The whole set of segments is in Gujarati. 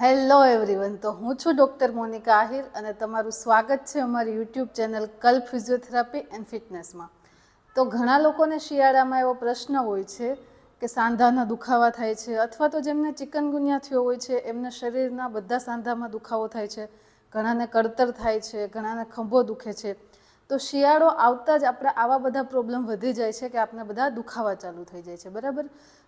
હેલો એવરીવન તો હું છું ડૉક્ટર મોનિકા આહિર અને તમારું સ્વાગત છે અમારી યુટ્યુબ ચેનલ કલ ફિઝિયોથેરાપી એન્ડ ફિટનેસમાં. તો ઘણા લોકોને શિયાળામાં એવો પ્રશ્ન હોય છે કે સાંધાના દુખાવા થાય છે અથવા તો જેમને ચિકનગુનિયા થયો હોય છે, એમને શરીરના બધા સાંધામાં દુખાવો થાય છે, ઘણાને કળતર થાય છે, ઘણાને ખંભો દુખે છે. તો શિયાળો આવતા જ આપણે આવા બધા પ્રોબ્લેમ વધી જાય છે કે આપણે બધા દુખાવા ચાલુ થઈ જાય છે. બરાબર?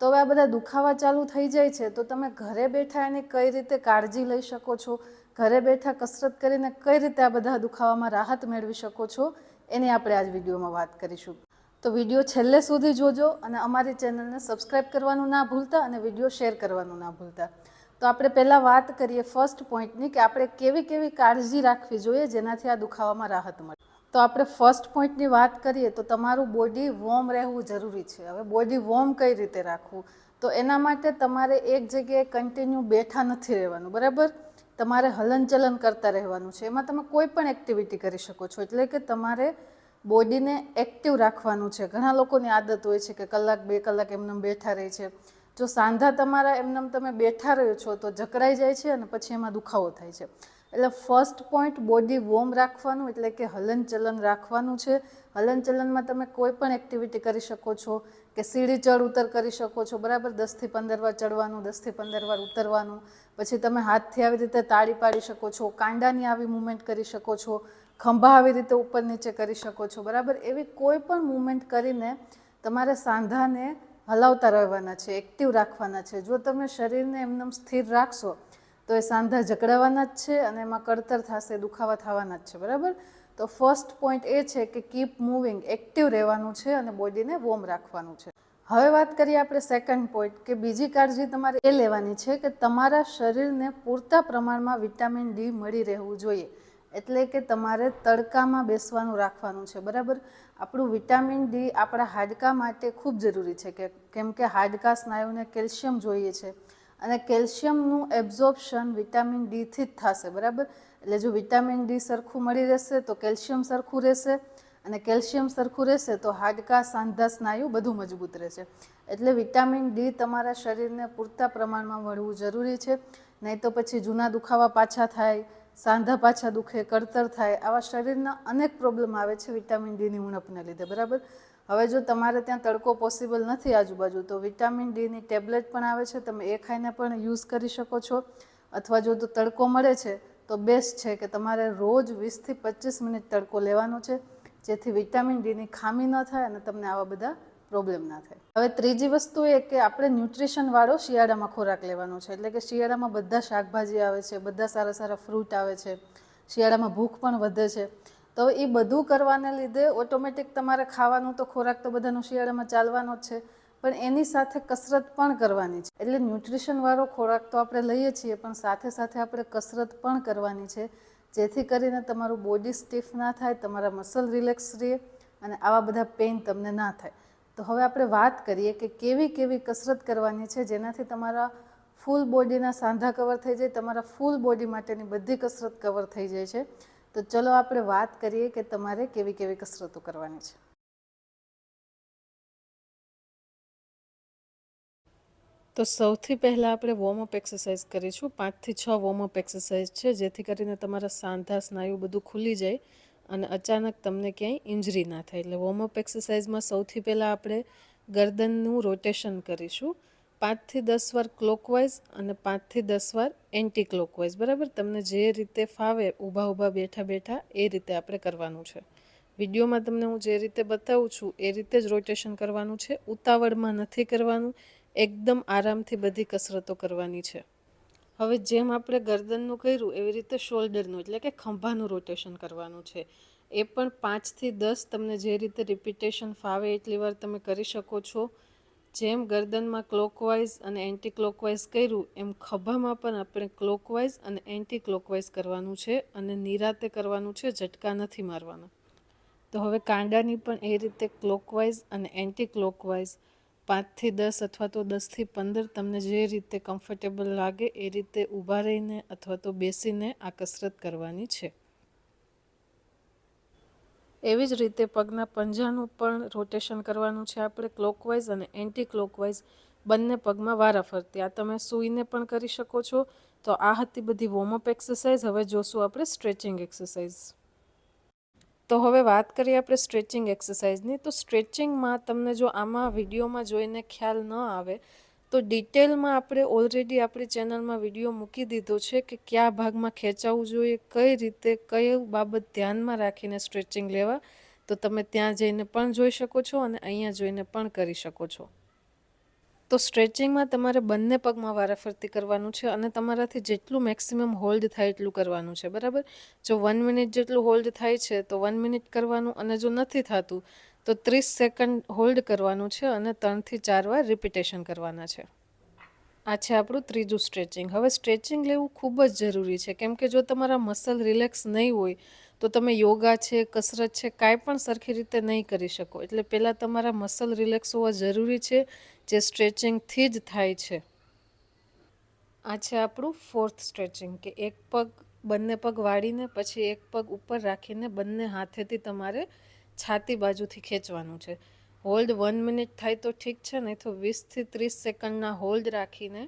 તો હવે આ બધા દુખાવા ચાલુ થઈ જાય છે, તો તમે ઘરે બેઠા એની કઈ રીતે કાળજી લઈ શકો છો? ઘરે બેઠા કસરત કરીને કઈ રીતે આ બધા દુખાવામાં રાહત મેળવી શકો છો? એની આપણે આજ વિડીયોમાં વાત કરીશું. તો વીડિયો છેલ્લે સુધી જોજો અને અમારી ચેનલને સબસ્ક્રાઈબ કરવાનું ના ભૂલતા અને વીડિયો શેર કરવાનું ના ભૂલતા. તો આપણે પહેલાં વાત કરીએ ફર્સ્ટ પોઈન્ટની કે આપણે કેવી કેવી કાળજી રાખવી જોઈએ જેનાથી આ દુખાવામાં રાહત મળે. તો આપણે ફર્સ્ટ પોઈન્ટની વાત કરીએ તો તમારું બોડી વોર્મ રહેવું જરૂરી છે. હવે બોડી વોર્મ કઈ રીતે રાખવું? તો એના માટે તમારે એક જગ્યાએ કન્ટિન્યુ બેઠા નથી રહેવાનું, બરાબર? તમારે હલનચલન કરતા રહેવાનું છે. એમાં તમે કોઈ પણ એક્ટિવિટી કરી શકો છો. એટલે કે તમારે બોડીને એક્ટિવ રાખવાનું છે. ઘણા લોકોની આદત હોય છે કે કલાક, બે કલાક એમને બેઠા રહે છે. જો સાંધા તમારા એમને તમે બેઠા રહ્યો છો તો જકડાઈ જાય છે અને પછી એમાં દુખાવો થાય છે. એટલે ફર્સ્ટ પોઈન્ટ બોડી વોર્મ રાખવાનું, એટલે કે હલનચલન રાખવાનું છે. હલનચલનમાં તમે કોઈ પણ એક્ટિવિટી કરી શકો છો, કે સીડી ચડ ઉતર કરી શકો છો, બરાબર? દસથી પંદર વાર ચડવાનું દસથી પંદર વાર ઉતરવાનું. પછી તમે હાથથી આવી રીતે તાળી પાડી શકો છો, કાંડાની આવી મૂવમેન્ટ કરી શકો છો, ખંભા આવી રીતે ઉપર નીચે કરી શકો છો, બરાબર? એવી કોઈ પણ મૂવમેન્ટ કરીને તમારે સાંધાને હલાવતા રહેવાના છે એક્ટિવ રાખવાના છે. જો તમે શરીરને એમને સ્થિર રાખશો તો એ સાંધા જકડાવાના જ છે અને એમાં કળતર થશે, દુખાવા થવાના જ છે, બરાબર? તો ફર્સ્ટ પોઈન્ટ એ છે કે કીપ મૂવિંગ એક્ટિવ રહેવાનું છે અને બોડીને વોર્મ રાખવાનું છે. હવે વાત કરીએ આપણે સેકન્ડ પોઈન્ટ કે બીજી કાળજી તમારે એ લેવાની છે કે તમારા શરીરને પૂરતા પ્રમાણમાં વિટામિન ડી મળી રહેવું જોઈએ. એટલે કે તમારે તડકામાં બેસવાનું રાખવાનું છે, બરાબર? આપણું વિટામિન ડી આપણા હાડકા માટે ખૂબ જરૂરી છે કે કેમ કે હાડકા સ્નાયુને કેલ્શિયમ જોઈએ છે. અને કેલ્શિયમનું એબ્ઝોર્પ્શન વિટામિન ડીથી જ થશે, બરાબર? એટલે જો વિટામિન ડી સરખું મળી રહેશે તો કેલ્શિયમ સરખું રહેશે અને કેલ્શિયમ સરખું રહેશે તો હાડકા, સાંધા, સ્નાયુ બધું મજબૂત રહેશે. એટલે વિટામિન ડી તમારા શરીરને પૂરતા પ્રમાણમાં મળવું જરૂરી છે. નહીં તો પછી જૂના દુખાવા પાછા થાય, સાંધા પાછા દુખે કળતર થાય, આવા શરીરના અનેક પ્રોબ્લેમ આવે છે વિટામિન ડીની ઉણપને લીધે, બરાબર? હવે જો તમારે ત્યાં તડકો પોસિબલ નથી આજુબાજુ, તો વિટામિન ડીની ટેબ્લેટ પણ આવે છે, તમે એ ખાઈને પણ યુઝ કરી શકો છો. અથવા જો તો તડકો મળે છે, તો બેસ્ટ છે કે તમારે રોજ વીસથી પચીસ મિનિટ તડકો લેવાનો છે, જેથી વિટામિન ડીની ખામી ન થાય અને તમને આવા બધા પ્રોબ્લેમ ના થાય. હવે ત્રીજી વસ્તુ એ કે આપણે ન્યુટ્રિશનવાળો શિયાળામાં ખોરાક લેવાનો છે, એટલે કે શિયાળામાં બધા શાકભાજી આવે છે, બધા સારા સારા ફ્રૂટ આવે છે, શિયાળામાં ભૂખ પણ વધે છે. તો એ બધું કરવાને લીધે ઓટોમેટિક તમારે ખાવાનું તો ખોરાક તો બધાનો શિયાળામાં ચાલવાનો જ છે, પણ એની સાથે કસરત પણ કરવાની છે. એટલે ન્યુટ્રિશનવાળો ખોરાક તો આપણે લઈએ છીએ, પણ સાથે સાથે આપણે કસરત પણ કરવાની છે. જેથી કરીને તમારું બોડી સ્ટીફ ના થાય, તમારા મસલ રિલેક્સ રહે અને આવા બધા પેઇન તમને ના થાય. તો હવે આપણે વાત કરીએ કે કેવી કેવી કસરત કરવાની છે, જેનાથી તમારા ફૂલ બોડીના સાંધા કવર થઈ જાય, તમારા ફૂલ બોડી માટેની બધી કસરત કવર થઈ જાય છે. તો ચલો આપણે વાત કરીએ કે તમારે કેવી કેવી કસરતો કરવાની છે. તો સૌથી પહેલાં આપણે વોર્મઅપ એક્સરસાઇઝ કરીશું. પાંચથી છ વોર્મઅપ એક્સરસાઇઝ છે, જેથી કરીને તમારા સાંધા, સ્નાયુ બધું ખુલી જાય અને અચાનક તમને ક્યાંય ઇન્જરી ના થાય. એટલે વોર્મઅપ એક્સરસાઇઝમાં સૌથી પહેલાં આપણે ગરદનનું રોટેશન કરીશું. પાંચથી દસ વાર ક્લોકવાઇઝ અને પાંચથી દસ વાર એન્ટી ક્લોકવાઇઝ બરાબર? તમને જે રીતે ફાવે, ઊભા ઊભા બેઠા બેઠા એ રીતે આપણે કરવાનું છે. વિડીયોમાં તમને હું જે રીતે બતાવું છું, એ રીતે જ રોટેશન કરવાનું છે. ઉતાવળમાં નથી કરવાનું. એકદમ આરામથી બધી કસરતો કરવાની છે. હવે જેમ આપણે ગરદનનું કર્યું, એવી રીતે શોલ્ડરનું એટલે કે ખંભાનું રોટેશન કરવાનું છે. એ પણ પાંચથી દસ તમને જે રીતે રિપીટેશન ફાવે, એટલી વાર તમે કરી શકો છો. જેમ ગરદનમાં ક્લોકવાઇઝ અને એન્ટી ક્લોકવાઇઝ કર્યું, એમ ખભામાં પણ આપણે ક્લોકવાઇઝ અને એન્ટી ક્લોકવાઇઝ કરવાનું છે અને નિરાતે કરવાનું છે, ઝટકા નથી મારવાના. તો હવે કાંડાની પણ એ રીતે ક્લોકવાઇઝ અને એન્ટી ક્લોકવાઇઝ પાંચથી દસ અથવા તો દસથી પંદર તમને જે રીતે કમ્ફર્ટેબલ લાગે એ રીતે ઊભા રહીને અથવા તો બેસીને આ કસરત કરવાની છે. એવી જ રીતે પગના પંજાનું પણ રોટેશન કરવાનું છે આપણે ક્લોકવાઇઝ અને એન્ટી ક્લોકવાઇઝ બંને પગમાં વારા ફરતી આ તમે સૂઈને પણ કરી શકો છો. તો આ હતી બધી વોર્મઅપ એક્સરસાઇઝ હવે જોશું આપણે સ્ટ્રેચિંગ એક્સરસાઇઝ તો હવે વાત કરીએ આપણે સ્ટ્રેચિંગ એક્સરસાઇઝની તો સ્ટ્રેચિંગમાં તમને જો આમાં વિડીયોમાં જોઈને ખ્યાલ ન આવે તો ડિટેલમાં આપણે ઓલરેડી આપણી ચેનલમાં વીડિયો મૂકી દીધો છે કે કયા ભાગમાં ખેંચાવવું જોઈએ, કઈ રીતે, કઈ બાબત ધ્યાનમાં રાખીને સ્ટ્રેચિંગ લેવા, તો તમે ત્યાં જઈને પણ જોઈ શકો છો અને અહીંયા જોઈને પણ કરી શકો છો. તો સ્ટ્રેચિંગમાં તમારે બંને પગમાં વારાફરતી કરવાનું છે અને તમારાથી જેટલું મેક્સિમમ હોલ્ડ થાય એટલું કરવાનું છે, બરાબર? જો વન મિનિટ જેટલું હોલ્ડ થાય છે, તો વન મિનિટ કરવાનું અને જો નથી થતું તો ત્રીસ સેકન્ડ હોલ્ડ કરવાનું છે અને ત્રણથી ચાર વાર રિપીટેશન કરવાના છે. આ છે આપણું ત્રીજું સ્ટ્રેચિંગ હવે સ્ટ્રેચિંગ લેવું ખૂબ જ જરૂરી છે. કેમ કે જો તમારા મસલ રિલેક્સ નહીં હોય, તો તમે યોગા છે, કસરત છે, કાંઈ પણ સરખી રીતે નહીં કરી શકો. એટલે પહેલાં તમારા મસલ રિલેક્સ હોવા જરૂરી છે, જે સ્ટ્રેચિંગથી જ થાય છે. આ છે આપણું ફોર્થ સ્ટ્રેચિંગ કે એક પગ, બંને પગ વાળીને, પછી એક પગ ઉપર રાખીને બંને હાથેથી તમારે છાતી બાજુથી ખેંચવાનું છે. હોલ્ડ વન મિનિટ થાય તો ઠીક છે, નહીં તો વીસથી ત્રીસ સેકન્ડના હોલ્ડ રાખીને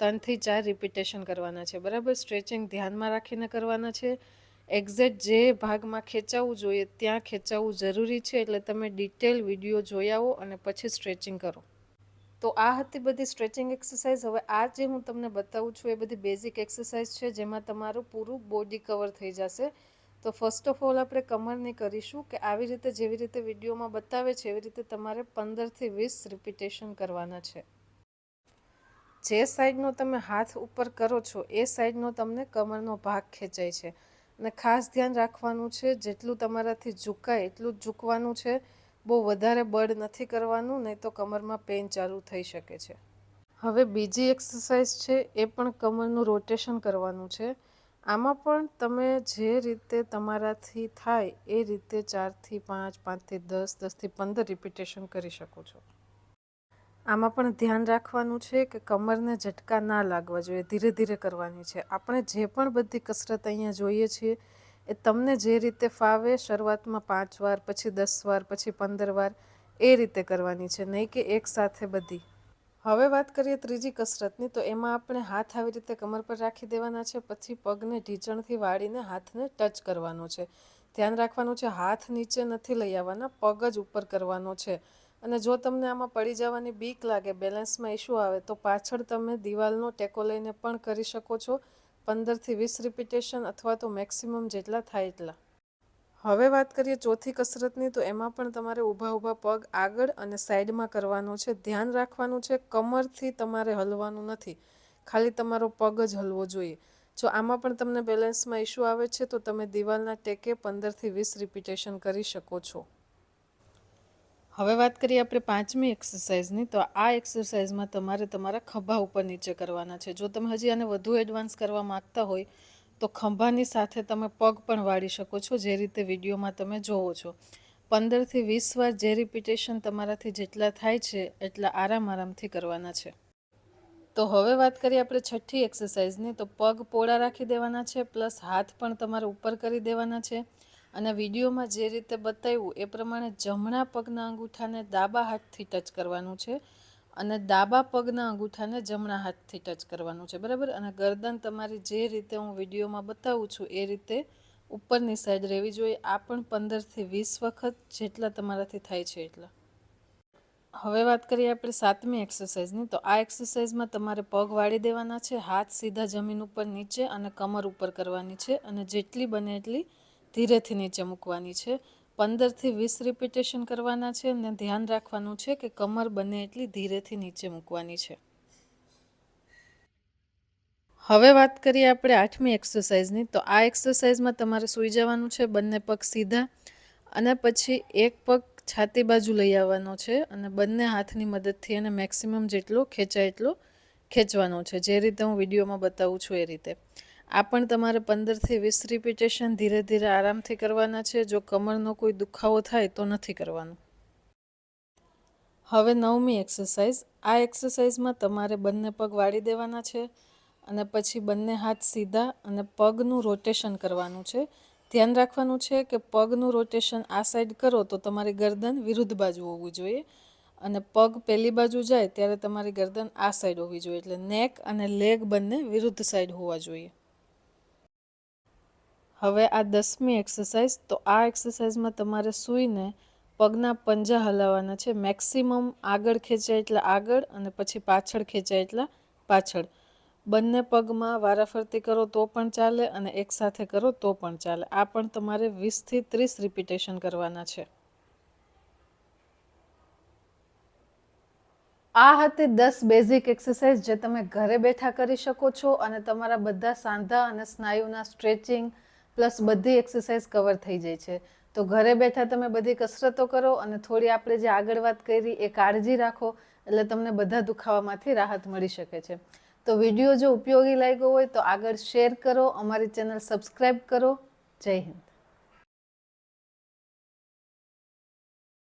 ત્રણથી ચાર રિપીટેશન કરવાના છે. બરાબર? સ્ટ્રેચિંગ ધ્યાનમાં રાખીને કરવાના છે. એક્ઝેક્ટ જે ભાગમાં ખેંચાવવું જોઈએ ત્યાં ખેંચાવવું જરૂરી છે, એટલે તમે ડિટેલ વીડિયો જોઈ આવો અને પછી સ્ટ્રેચિંગ કરો. તો આ હતી બધી સ્ટ્રેચિંગ એક્સરસાઇઝ હવે આ જે હું તમને બતાવું છું, એ બધી બેઝિક એક્સરસાઇઝ છે, જેમાં તમારું પૂરું બોડી કવર થઈ જશે. તો ફર્સ્ટ ઓફ ઓલ આપણે કમરની કરીશું કે આવી રીતે જેવી રીતે વિડીયોમાં બતાવે છે, એવી રીતે તમારે પંદરથી વીસ રિપીટેશન કરવાના છે. જે સાઈડનો તમે હાથ ઉપર કરો છો, એ સાઈડનો તમને કમરનો ભાગ ખેંચાય છે. અને ખાસ ધ્યાન રાખવાનું છે, જેટલું તમારાથી ઝુકાય એટલું જ ઝૂકવાનું છે. બહુ વધારે બળ નથી કરવાનું, નહીં તો કમરમાં પેઇન ચાલુ થઈ શકે છે. હવે બીજી એક્સરસાઇઝ છે, એ પણ કમરનું રોટેશન કરવાનું છે. આમાં પણ તમે જે રીતે તમારાથી થાય એ રીતે ચારથી પાંચ, પાંચથી દસ, દસથી પંદર રિપીટેશન કરી શકો છો. આમાં પણ ધ્યાન રાખવાનું છે કે કમરને ઝટકા ના લાગવા જોઈએ, ધીરે ધીરે કરવાની છે. આપણે જે પણ બધી કસરત અહીંયા જોઈએ છીએ, એ તમને જે રીતે ફાવે શરૂઆતમાં પાંચ વાર, પછી દસ વાર, પછી પંદર વાર, એ રીતે કરવાની છે. નહીં કે એક સાથે બધી. હવે વાત કરીએ ત્રીજી કસરતની, તો એમાં આપણે હાથ આવી રીતે કમર પર રાખી દેવાના છે, પછી પગને ઢીચણથી વાળીને હાથને ટચ કરવાનો છે. ધ્યાન રાખવાનું છે, હાથ નીચે નથી લઈ આવવાના, પગ જ ઉપર કરવાનો છે. અને જો તમને આમાં પડી જવાની બીક લાગે, બેલેન્સમાં ઇશ્યુ આવે, તો પાછળ તમે દિવાલનો ટેકો લઈને પણ કરી શકો છો. પંદરથી વીસ રિપીટેશન અથવા તો મેક્સિમમ જેટલા થાય એટલા. હવે વાત કરીએ ચોથી કસરતની, તો એમાં પણ તમારે ઊભા ઊભા પગ આગળ અને સાઈડમાં કરવાનો છે. ધ્યાન રાખવાનું છે, કમરથી તમારે હલવાનું નથી. ખાલી તમારો પગ જ હલવો જોઈએ. જો આમાં પણ તમને બેલેન્સમાં ઇશ્યુ આવે છે, તો તમે દિવાલના ટેકે પંદરથી વીસ રિપીટેશન કરી શકો છો. હવે વાત કરીએ આપણે પાંચમી એક્સરસાઇઝની, તો આ એક્સરસાઇઝમાં તમારે તમારા ખભા ઉપર નીચે કરવાના છે. જો તમે હજી આને વધુ એડવાન્સ કરવા માગતા હોય તો ખંભાની સાથે તમે પગ પણ વાળી શકો છો, જે રીતે વિડીયોમાં તમે જોવો છો. પંદરથી વીસ વાર જે રિપીટેશન તમારાથી જેટલા થાય છે, એટલા આરામ આરામથી કરવાના છે. તો હવે વાત કરીએ આપણે છઠ્ઠી એક્સરસાઇઝની તો પગ પોળા રાખી દેવાના છે, પ્લસ હાથ પણ તમારે ઉપર કરી દેવાના છે. અને વિડીયોમાં જે રીતે બતાવ્યું, એ પ્રમાણે જમણા પગના અંગૂઠાને ડાબા હાથથી ટચ કરવાનું છે. અને ડાબા પગના અંગૂઠાને જમણા હાથથી ટચ કરવાનું છે, બરાબર? અને ગરદન તમારી જે રીતે હું વિડીયોમાં બતાવું છું, એ રીતે ઉપરની સાઈડ રહેવી જોઈએ. આ પણ પંદરથી વીસ વખત જેટલા તમારાથી થાય છે એટલા. હવે વાત કરીએ આપણે સાતમી એક્સરસાઇઝની તો આ એક્સરસાઇઝમાં તમારે પગ વાળી દેવાના છે, હાથ સીધા જમીન ઉપર નીચે અને કમર ઉપર કરવાની છે અને જેટલી બને એટલી ધીરેથી નીચે મૂકવાની છે. પંદરથી વીસ રિપીટેશન કરવાના છે અને ધ્યાન રાખવાનું છે કે કમર બને એટલી ધીરેથી નીચે મૂકવાની છે. હવે વાત કરીએ આપણે આઠમી એક્સરસાઇઝની તો આ એક્સરસાઇઝમાં તમારે સૂઈ જવાનું છે, બંને પગ સીધા અને પછી એક પગ છાતી બાજુ લઈ આવવાનો છે અને બંને હાથની મદદથી એને મેક્સિમમ જેટલો ખેંચાય એટલો ખેંચવાનો છે. જે રીતે હું વિડીયોમાં બતાવું છું એ રીતે. આ પણ તમારે પંદરથી વીસ રિપીટેશન ધીરે ધીરે આરામથી કરવાના છે. જો કમરનો કોઈ દુખાવો થાય તો નથી કરવાનો. હવે નવમી એક્સરસાઇઝ આ એક્સરસાઇઝમાં તમારે બંને પગ વાળી દેવાના છે અને પછી બંને હાથ સીધા અને પગનું રોટેશન કરવાનું છે. ધ્યાન રાખવાનું છે કે પગનું રોટેશન આ સાઈડ કરો તો તમારી ગરદન વિરુદ્ધ બાજુ હોવું જોઈએ અને પગ પેલી બાજુ જાય ત્યારે તમારી ગરદન આ સાઈડ હોવી જોઈએ. એટલે નેક અને લેગ બંને વિરુદ્ધ સાઈડ હોવા જોઈએ. હવે આ દસમી એક્સરસાઇઝ તો આ એક્સરસાઇઝમાં તમારે સૂઈને પગના પંજા હલાવવાના છે. મેક્સિમમ આગળ ખેંચાય એટલે આગળ અને પછી પાછળ ખેંચાય એટલે પાછળ. બંને પગમાં વારાફરતી કરો તો પણ ચાલે અને એકસાથે કરો તો પણ ચાલે. આ પણ તમારે વીસથી ત્રીસ રિપીટેશન કરવાના છે. આ હતી દસ બેઝિક એક્સરસાઇઝ જે તમે ઘરે બેઠા કરી શકો છો અને તમારા બધા સાંધા અને સ્નાયુના સ્ટ્રેચિંગ પ્લસ બધી એક્સરસાઇઝ કવર થઈ જાય છે. તો ઘરે બેઠા તમે બધી કસરતો કરો અને થોડી આપણે જે આગળ વાત કરી એ કાળજી રાખો એટલે તમને બધા દુખાવામાંથી રાહત મળી શકે છે. તો વીડિયો જો ઉપયોગી લાગ્યો હોય તો આગળ શેર કરો, અમારી ચેનલ સબસ્ક્રાઈબ કરો. જય હિન્દ.